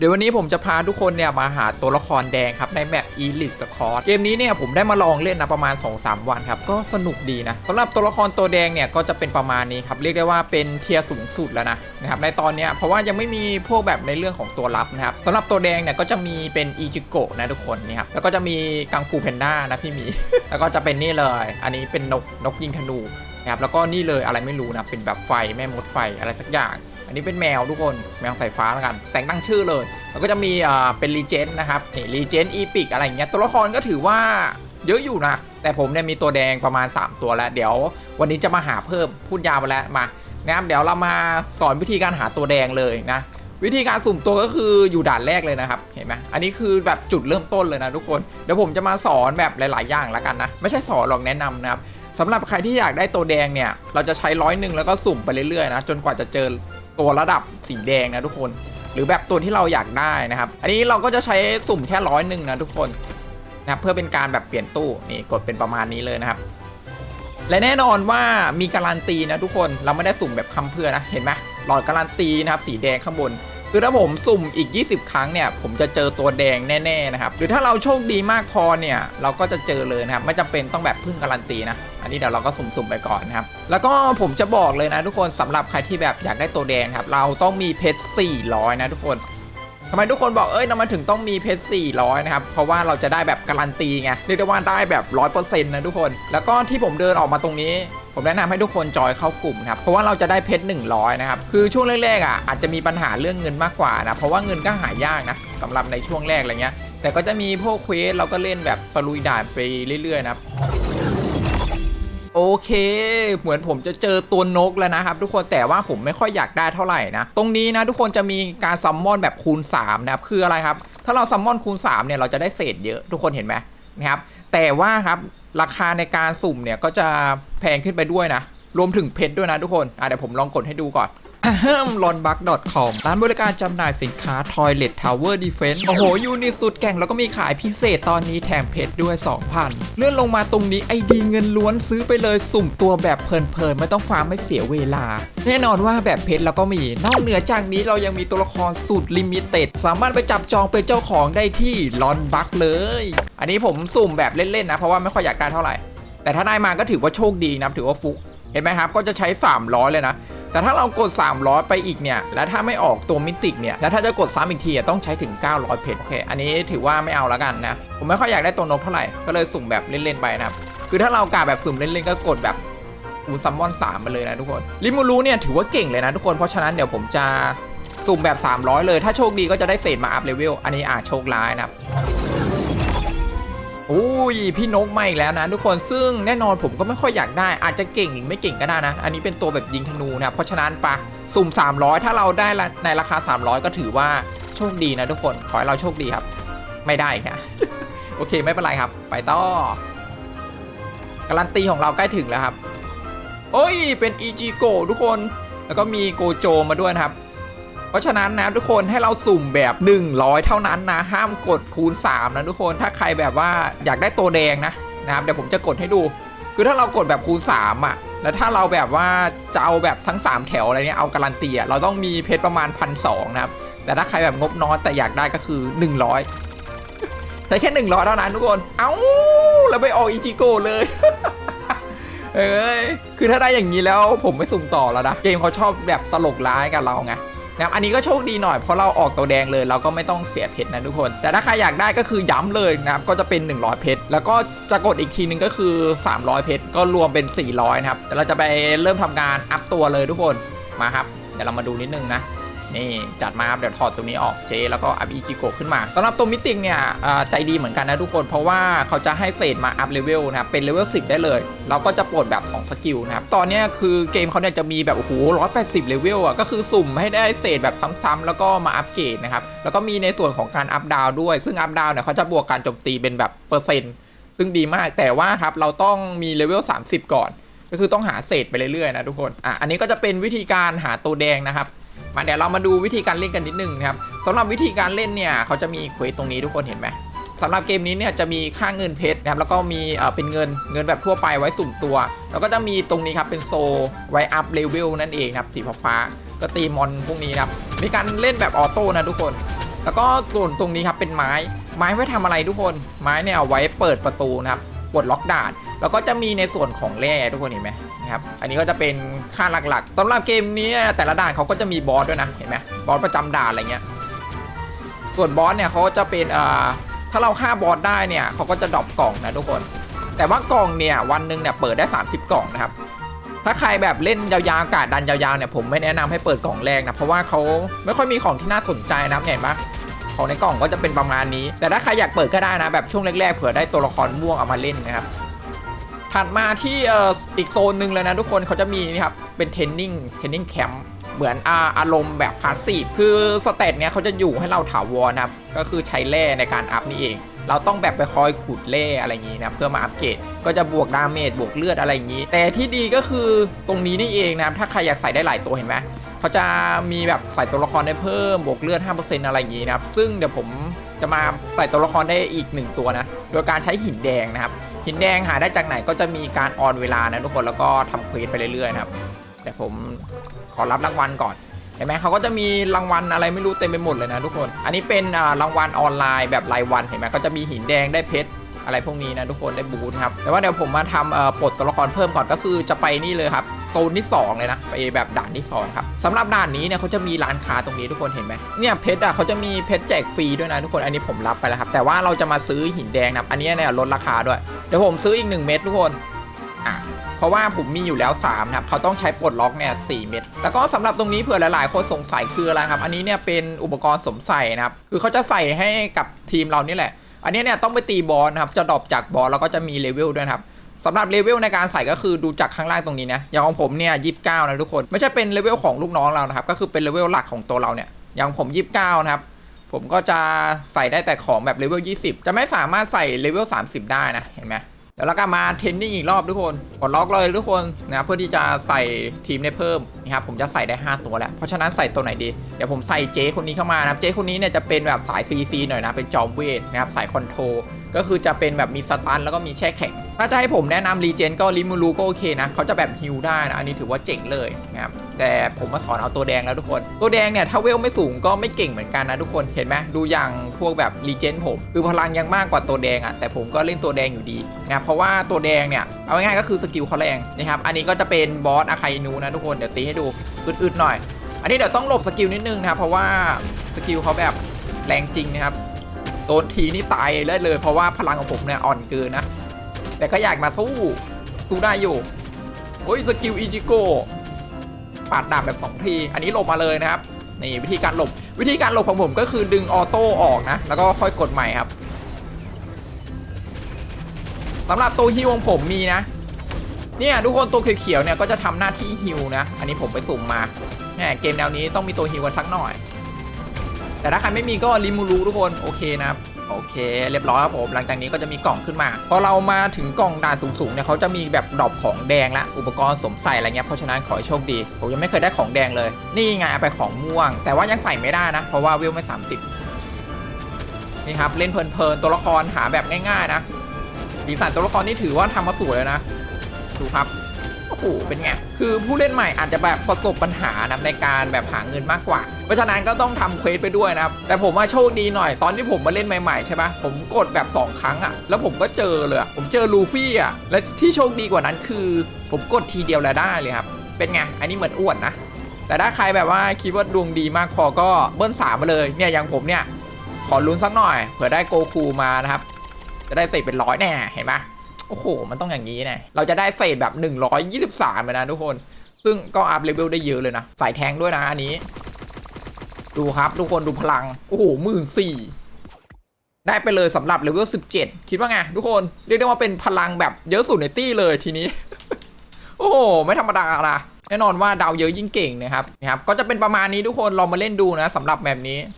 เดี๋ยววันนี้ผมจะพาทุกคนเนี่ยมาหาตัวละครแดงครับในแมป Elite Squad เกมนี้เนี่ยผมได้มาลองเล่นนะประมาณ 2-3 วันครับก็สนุกดีนะสำหรับตัวละครตัวแดงเนี่ยก็จะเป็นประมาณนี้ครับเรียกได้ว่าเป็นเทียร์สูงสุดแล้วนะนะครับในตอนนี้เพราะว่ายังไม่มีพวกแบบในเรื่องของตัวลับนะครับสำหรับตัวแดงเนี่ยก็จะมีเป็นอีจิโกะนะทุกคนนี่ครับแล้วก็จะมีกังฟูแพนด้านะพี่หมี แล้วก็จะเป็นนี่เลย อันนี้เป็นนกนกยิงธนูนะครับแล้วก็นี่เลยอะไรไม่รู้นะเป็นแบบไฟแม่มดไฟอะไรสักอย่าง อันนี้เป็นแมวทุกคนแมวสายฟ้าแล้วกัน แต่งตั้งชื่อเลย แล้วก็จะมีอ่าเป็นรีเจนนะครับนี่รีเจนอีพิกอะไรอย่างเงี้ยตัวละครก็ถือว่าเยอะอยู่นะ แต่ผมเนี่ยมีตัวแดงประมาณ 3 ตัวแล้ว เดี๋ยววันนี้จะมาหาเพิ่มพูดยาวไปแล้วมานะครับเดี๋ยวเรามาสอนวิธีการหาตัวแดงเลยนะ วิธีการสุ่มตัวก็คืออยู่ด่านแรกเลยนะครับเห็นไหมอันนี้คือแบบจุดเริ่มต้นเลยนะทุกคนเดี๋ยวผมจะมาสอนแบบหลาย ๆ อย่างแล้วกันนะ ไม่ใช่สอนหรอกแนะนำนะครับ สำหรับใครที่อยากได้ตัวแดงเนี่ย เราจะใช้ร้อยหนึ่งแล้วก็สุ่มไปเรื่อยๆนะ จนกว่าจะเจอตัวระดับสีแดงนะทุกคน หรือแบบตัวที่เราอยากได้นะครับ อันนี้เราก็จะใช้สุ่มแค่ร้อยหนึ่งนะทุกคนนะเพื่อเป็นการแบบเปลี่ยนตู้นี่กดเป็นประมาณนี้เลยนะครับ และแน่นอนว่ามีการันตีนะทุกคนเราไม่ได้สุ่มแบบคำเพื่อนะเห็นไหมหลอดการันตีนะครับสีแดงข้างบน คือถ้าผมสุ่มอีก 20 ครั้งเนี่ย ผมจะเจอตัวแดงแน่ๆนะครับ หรือถ้าเราโชคดีมากพอเนี่ย เราก็จะเจอเลยนะครับ ไม่จำเป็นต้องแบบพึ่งการันตีนะ อันนี้เดี๋ยวเราก็สุ่มๆไปก่อนนะครับ แล้วก็ผมจะบอกเลยนะทุกคนสำหรับใครที่แบบอยากได้ตัวแดงครับ เราต้องมีเพชร 400 นะทุกคนทำไมทุกคนบอกเอ้ยทำไมถึงต้องมีเพชร 400 นะครับ เพราะว่าเราจะได้แบบการันตีไง เรียกได้ว่าได้แบบ 100%นะทุกคน แล้วก็ที่ผมเดินออกมาตรงนี้ ผมแนะนำให้ทุกคนจอยเข้ากลุ่มนะครับเพราะว่าเราจะได้เพชร100นะครับคือช่วงแรกๆอะอาจจะมีปัญหาเรื่องเงินมากกว่านะเพราะว่าเงินก็หายากนะสำหรับในช่วงแรกอะไรเงี้ยแต่ก็จะมีพวกเควสเราก็เล่นแบบตะลุยด่านไปเรื่อยๆนะครับโอเค เหมือนผมจะเจอตัวนกแล้วนะครับ ทุกคนแต่ว่าผมไม่ค่อยอยากได้เท่าไหร่นะ ตรงนี้นะทุกคนจะมีการซัมมอนแบบคูณ 3 นะครับ คืออะไรครับ ถ้าเราซัมมอนคูณ 3 เนี่ย เราจะได้เศษเยอะทุกคนเห็นไหมนะครับ แต่ว่าครับ ราคาในการสุ่มเนี่ยก็จะแพงขึ้นไปด้วยนะ รวมถึงเพชรด้วยนะทุกคน อะเดี๋ยวผมลองกดให้ดูก่อน ลอนบัก .com ร้านบริการจำหน่ายสินค้า Toilet Tower Defense โอ้โห ยูนิตสุดแก่งแล้วก็มีขายพิเศษตอนนี้แถมเพชรด้วย 2,000 เลื่อนลงมาตรงนี้ไอดีเงินล้วนซื้อไปเลยสุ่มตัวแบบเพลินๆ ไม่ต้องฟาร์มไม่เสียเวลา แน่นอนว่าแบบเพชรเราก็มี นอกเหนือจากนี้เรายังมีตัวละครสุดลิมิเต็ด สามารถไปจับจองเป็นเจ้าของได้ที่ลอนบักเลย อันนี้ผมสุ่มแบบเล่นๆนะ เพราะว่าไม่ค่อยอยากได้เท่าไหร่ แต่ถ้าได้มาก็ถือว่าโชคดีนะถือว่าฟุกเห็นไหมครับก็จะใช้ 300 เลยนะ แต่ถ้าเรากด 300 ไปอีกเนี่ย แล้วถ้าไม่ออกตัวมิติกเนี่ย แล้วถ้าจะกดซ้ำอีกทีต้องใช้ถึง 900 เพชร โอเค อันนี้ถือว่าไม่เอาแล้วกันนะ ผมไม่ค่อยอยากได้ตัวนกเท่าไหร่ ก็เลยสุ่มแบบเล่นๆไปนะครับ คือถ้าเรากาแบบสุ่มเล่นๆก็กดแบบอูซัมมอน3มาเลยนะทุกคน ลิมูรูเนี่ยถือว่าเก่งเลยนะทุกคน เพราะฉะนั้นเดี๋ยวผมจะสุ่มแบบ 300 เลย ถ้าโชคดีก็จะได้เศษมาอัพเลเวล อันนี้อาจโชคร้ายนะครับ อุ้ยพี่นกมาอีกแล้วนะ ทุกคนซึ่งแน่นอนผมก็ไม่ค่อยอยากได้ อาจจะเก่งหรือไม่เก่งก็ได้นะ อันนี้เป็นตัวแบบยิงธนูนะเพราะฉะนั้นปะสุ่ม 300 ถ้าเราได้ในราคา 300 ก็ถือว่าโชคดีนะทุกคนขอให้เราโชคดีครับ ไม่ได้ค่ะโอเคไม่เป็นไรครับ ไปต่อการันตีของเราใกล้ถึงแล้วครับโอ้ยเป็นอีจิโกทุกคน แล้วก็มีโกโจมาด้วยนะครับ เพราะฉะนั้นนะทุกคนให้เราสุ่มแบบ 100 เท่านั้นนะ ห้ามกดคูณ 3 นะทุกคนถ้าใครแบบว่าอยากได้ตัวแดงนะนะครับเดี๋ยวผมจะกดให้ดู คือถ้าเรากดแบบคูณ 3อะแล้วถ้าเราแบบว่าจะเอาแบบทั้ง 3 แถวอะไรเนี้ยเอาการันตีอะเราต้องมีเพชรประมาณพันสนะครับแต่ถ้าใครแบบงบน้อยแต่อยากได้ก็คือ 100ใช้แค่100เท่านั้นทุกคน เอ้าแล้วไปออกอีจิโกเลยเอ้ย คือถ้าได้อย่างนี้แล้วผมไม่สุ่มต่อแล้วนะ เกมเขาชอบแบบตลกร้ายกับเราไง นะครับอันนี้ก็โชคดีหน่อยเพราะเราออกตัวแดงเลย เราก็ไม่ต้องเสียเพชรนะทุกคน แต่ถ้าใครอยากได้ก็คือย้ำเลยนะครับก็จะเป็น 100 เพชรแล้วก็จะกดอีกทีนึงก็คือ 300 เพชรก็รวมเป็น 400 นะครับแต่เราจะไปเริ่มทำการอัพตัวเลยทุกคนมาครับเดี๋ยวเรามาดูนิดนึงนะ นี่จัดมาครับเดี๋ยวถอดตัวนี้ออกเจ แล้วก็อัพอีจิโกขึ้นมาสำหรับตัวมิติกเนี่ยใจดีเหมือนกันนะทุกคนเพราะว่าเขาจะให้เศษมาอัพเลเวลนะครับเป็นเลเวล10 ได้เลยเราก็จะปลดแบบของสกิลนะครับตอนนี้คือเกมเขาเนี่ยจะมีแบบโอ้โห180เลเวลอะก็คือสุ่มให้ได้เศษแบบซ้ำๆแล้วก็มาอัปเกรดนะครับแล้วก็มีในส่วนของการอัพดาวด้วย ซึ่งอัพดาวเนี่ยเขาจะบวกการโจมตีเป็นแบบเปอร์เซ็นต์ซึ่งดีมากแต่ว่าครับเราต้องมีเลเวล30 ก่อน ก็คือต้องหาเศษไปเรื่อยๆนะทุกคนอะอันนี้ก็จะเป็นวิธีการหาตัวแดงนะครับ มาเดี๋ยวเรามาดูวิธีการเล่นกันนิดนึงนะครับสำหรับวิธีการเล่นเนี่ยเขาจะมีเควสตรงนี้ทุกคนเห็นไหมสำหรับเกมนี้เนี่ยจะมีค่าเงินเพชรนะครับแล้วก็มีเป็นเงินเงินแบบทั่วไปไว้สุ่มตัว แล้วก็จะมีตรงนี้ครับเป็นโซไว้อัพเลเวลนั่นเองครับสีฟ้าก็ตีมอนพวกนี้นะครับมีการเล่นแบบออโต้นะทุกคน แล้วก็ส่วนตรงนี้ครับเป็นไม้ไม้ไว้ทำอะไรทุกคน ไม้เนี่ยเอาไว้เปิดประตูนะครับปลดล็อกด่าน แล้วก็จะมีในส่วนของแร่ทุกคนเห็นไหมนะครับ อันนี้ก็จะเป็นค่าหลักๆสำหรับเกมนี้แต่ละด่านเขาก็จะมีบอสด้วยนะเห็นไหมบอสประจำด่านอะไรเงี้ย ส่วนบอสเนี่ยเขาจะเป็นเอ่อถ้าเราฆ่าบอสได้เนี่ยเขาก็จะดรอปกล่องนะทุกคน แต่ว่ากล่องเนี่ยวันหนึ่งเนี่ยเปิดได้ 30 กล่องนะครับ ถ้าใครแบบเล่นยาวๆกาศดันยาวๆเนี่ยผมไม่แนะนำให้เปิดกล่องแรกนะเพราะว่าเขาไม่ค่อยมีของที่น่าสนใจนะเห็นปะของในกล่องก็จะเป็นประมาณนี้ แต่ถ้าใครอยากเปิดก็ได้นะแบบช่วงแรกๆเผื่อได้ตัวละครม่วงเอามาเล่นนะครับ ถัดมาที่เอ่ออีกโซนหนึ่งเลยนะทุกคนเขาจะมีนี่ครับเป็นเทรนนิ่งเทรนนิ่งแคมป์เหมือนอาอารมณ์แบบพาสซีฟคือสเตตเนี้ยเขาจะอยู่ให้เราถาวรนะครับ ก็คือใช้แร่ในการอัพนี่เอง เราต้องแบบไปคอยขุดแร่อะไรอย่างนี้นะเพื่อมาอัปเกรดก็จะบวกดาเมจบวกเลือดอะไรอย่างนี้ แต่ที่ดีก็คือตรงนี้นี่เองนะครับถ้าใครอยากใส่ได้หลายตัวเห็นไหมเขาจะมีแบบใส่ตัวละครได้เพิ่มบวกเลือด 5%อะไรอย่างนี้นะครับซึ่งเดี๋ยวผมจะมาใส่ตัวละครได้อีกหนึ่งตัวนะโดยการใช้หินแดงนะครับ หินแดงหาได้จากไหนก็จะมีการออนเวลานะทุกคนแล้วก็ทำเควสไปเรื่อยๆนะครับเดี๋ยวผมขอรับรางวัลก่อนเห็นไหมเขาก็จะมีรางวัลอะไรไม่รู้เต็มไปหมดเลยนะทุกคน อันนี้เป็นรางวัลออนไลน์แบบรายวันเห็นไหมก็จะมีหินแดงได้เพชรอะไรพวกนี้นะทุกคนได้บูทครับแต่ว่าเดี๋ยวผมมาทำปลดตัวละครเพิ่มก่อนก็คือจะไปนี่เลยครับโซนที่ 2 เลยนะไปแบบด่านที่ 2 ครับสำหรับด่านนี้เนี่ยเขาจะมีร้านค้าตรงนี้ทุกคนเห็นไหมเนี่ยเพชรอะเขาจะมีเพชรแจกฟรีด้วยนะทุกคนอันนี้ผมรับไปแล้วครับแต่ว่าเราจะมาซื้อหินแดงนะอันนี้เนี่ยลดราคาด้วย เดี๋ยวผมซื้ออีก 1 เม็ดทุกคนอะเพราะว่าผมมีอยู่แล้ว3นะครับเขาต้องใช้ปลดล็อกเนี่ยสเม็ดแล้วก็สำหรับตรงนี้เผื่อหลาย ๆ คนสงสัยคืออะไรครับ อันนี้เนี่ยเป็นอุปกรณ์สมใส่นะครับ คือเขาจะใส่ให้กับทีมเรานี่แหละ อันนี้เนี่ยต้องไปตีบอลนะครับ จะดรอปจากบอลแล้วก็จะมีเลเวลด้วยครับสำหรับเลเวลในการใส่ก็คือดูจากข้างล่างตรงนี้นะ อย่างของผมเนี่ยยีิบเก้านะทุกคน ไม่ใช่เป็นเลเวลของลูกน้องเรานะครับ ก็คือเป็นเลเวลหลักของตัวเราเนี่ย อย่างผมยีิบเก้านะครับ ผมก็จะใส่ได้แต่ของแบบเลเวล 20 จะไม่สามารถใส่เลเวล 30 ได้นะ เห็นไหมเดี๋ยวเราก็มาเทนนิ่งอีกรอบทุกคนกดล็อกเลยทุกคนนะเพื่อที่จะใส่ทีมได้เพิ่มนะครับผมจะใส่ได้ 5 ตัวแล้ว เพราะฉะนั้นใส่ตัวไหนดี เดี๋ยวผมใส่เจคนนี้เข้ามานะครับเจคนนี้เนี่ยจะเป็นแบบสาย CC หน่อยนะ เป็นจอมเวทนะครับสายคอนโทรลก็คือจะเป็นแบบมีสตันแล้วก็มีแช่แข็ง ถ้าจะให้ผมแนะนำรีเจนก็ริมูรูก็โอเคนะเขาจะแบบฮิลได้นะอันนี้ถือว่าเจ๋งเลยนะครับแต่ผมมาสอนเอาตัวแดงแล้วทุกคน ตัวแดงเนี่ยถ้าเวลไม่สูงก็ไม่เก่งเหมือนกันนะทุกคนเห็นไหมดูอย่างพวกแบบรีเจนผม คือพลังยังมากกว่าตัวแดงอะ่ะแต่ผมก็เล่นตัวแดงอยู่ดีนะครับเพราะว่าตัวแดงเนี่ยเอาง่ายๆก็คือสกิลเขาแรงนะครับอันนี้ก็จะเป็นบอสอาคาอินูนะทุกคนเดี๋ยวตีให้ดูอึดๆหน่อย อันนี้เดี๋ยวต้องหลบสกิลนิดนึงนะครับเพราะว่าสกิลเขาแบบแรงจริงนะครับโดนทีนี่ตายได้เลย เพราะว่าพลังของผมเนี่ยอ่อนเกินนะ แต่ก็อยากมาสู้สู้ได้อยู่โอ้ยสกิลอิจิโกปาดดาบแบบ2ทีอันนี้หลบมาเลยนะครับนี่วิธีการหลบวิธีการหลบของผมก็คือดึงออโต้ออกนะ แล้วก็ค่อยกดใหม่ครับสำหรับตัวฮิวของผมมีนะเนี่ยทุกคนตัวเขียวๆเนี่ยก็จะทำหน้าที่ฮิวนะ อันนี้ผมไปสุ่มมาแหมเกมแนวนี้ต้องมีตัวฮิวกันสักหน่อย แต่ถ้าใครไม่มีก็ริมูรูทุกคนโอเคนะครับ โอเค เรียบร้อยครับผม หลังจากนี้ก็จะมีกล่องขึ้นมา พอเรามาถึงกล่องด่านสูงๆเนี่ยเขาจะมีแบบดรอปของแดงละ อุปกรณ์สมใส่อะไรเงี้ย เพราะฉะนั้นขอให้โชคดี ผมยังไม่เคยได้ของแดงเลย นี่ไงเอาไปของม่วง แต่ว่ายังใส่ไม่ได้นะ เพราะว่าเวไม่ 30 นี่ครับ เล่นเพลินๆ ตัวละครหาแบบง่ายๆนะสีสันตัวละครนี่ถือว่าทำมาสวยเลยนะ ดูครับ โอ้โห เป็นไง คือผู้เล่นใหม่อาจจะแบบประสบปัญหานะในการแบบหาเงินมากกว่า เพราะฉะนั้นก็ต้องทำเควสไปด้วยนะครับ แต่ผมว่าโชคดีหน่อย ตอนที่ผมมาเล่นใหม่ ๆ ใช่ปะผมกดแบบ 2 ครั้งอะแล้วผมก็เจอเลย ผมเจอลูฟี่อะและที่โชคดีกว่านั้นคือ ผมกดทีเดียวแล้วได้เลยครับ เป็นไง อันนี้เหมือนอ้วนนะ แต่ถ้าใครแบบว่าคิดว่าดวงดีมากพอก็เบิ้ลสามมาเลย เนี่ยอย่างผมเนี่ย ขอลุ้นสักหน่อย เผื่อได้โกคูมานะครับ จะได้เศษเป็นร้อยแน่ เห็นปะ โอ้โห มันต้องอย่างนี้น่เราจะได้เศษแบบ 123เลยนะทุกคน ซึ่งก็อัพเลเวลได้เยอะเลยนะใส่แทงด้วยนะอันนี้ ดูครับทุกคนดูพลัง โอ้โหหมื่นสี่ได้ไปเลยสำหรับเลเวล17 คิดว่าไงทุกคน เรียกได้ว่าเป็นพลังแบบเยอะสุดในตี้เลยทีนี้ โอ้โห ไม่ธรรมดานะแน่นอนว่าดาวเยอะยิ่งเก่งนะครับนะครับ ก็จะเป็นประมาณนี้ทุกคนลองมาเล่นดูนะสำหรับแบบนี้